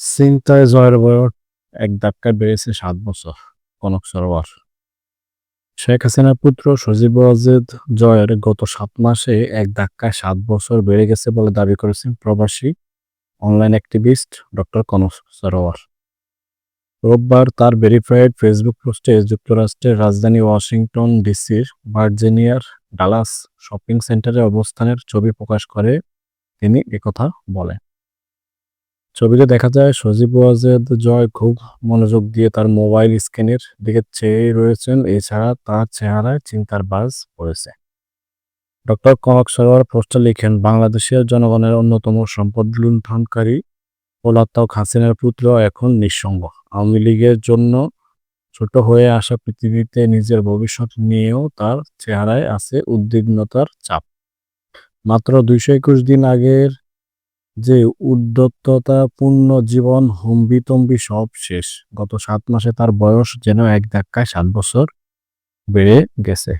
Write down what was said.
ছিনতাই জয়ের বয়স এক ধাক্কায় বেড়েছে সাত বছর, কনক সরোবর। শেখ হাসিনার পুত্র সজীব ওয়াজেদ জয়ের গত সাত মাসে এক ধাক্কায় সাত বছর বেড়ে গেছে বলে দাবি করেছেন প্রবাসী online activist doctor Kanak Sarowar. রোববার তার ভেরিফাইড ফেসবুক পোস্টে যুক্তরাষ্ট্রের রাজধানী ওয়াশিংটন ডিসির ভার্জিনিয়ার ডালাস শপিং সেন্টারে অবস্থানের ছবি প্রকাশ করে, তিনি একথা বলেন। ছবিতে দেখা যায় সজীব ওয়াজেদ জয় খুব মনোযোগ দিয়ে তার মোবাইল স্ক্রিনের দিকে চেয়ে রয়েছেন। এছাড়া তার চেহারায় চিন্তার বাজ পড়েছে। ডক্টর কনক সরোয়ার পোস্টে লিখেন, বাংলাদেশের জনগণের অন্যতম সম্পদ লুণ্ঠনকারী পলাতক হাসিনার পুত্র এখন নিঃসঙ্গ। আওয়ামী লীগের জন্য ছোট হয়ে আসা পৃথিবীতে নিজের ভবিষ্যৎ নিয়েও তার চেহারায় আছে উদ্বিগ্নতার চাপ। মাত্র দুইশো একুশ দিন আগের যে উদ্যত্ততাপূর্ণ জীবন হম্বিতম্বি সব শেষ। গত সাত মাসে তার বয়স যেন এক ধাক্কায় সাত বছর বেড়ে গেছে।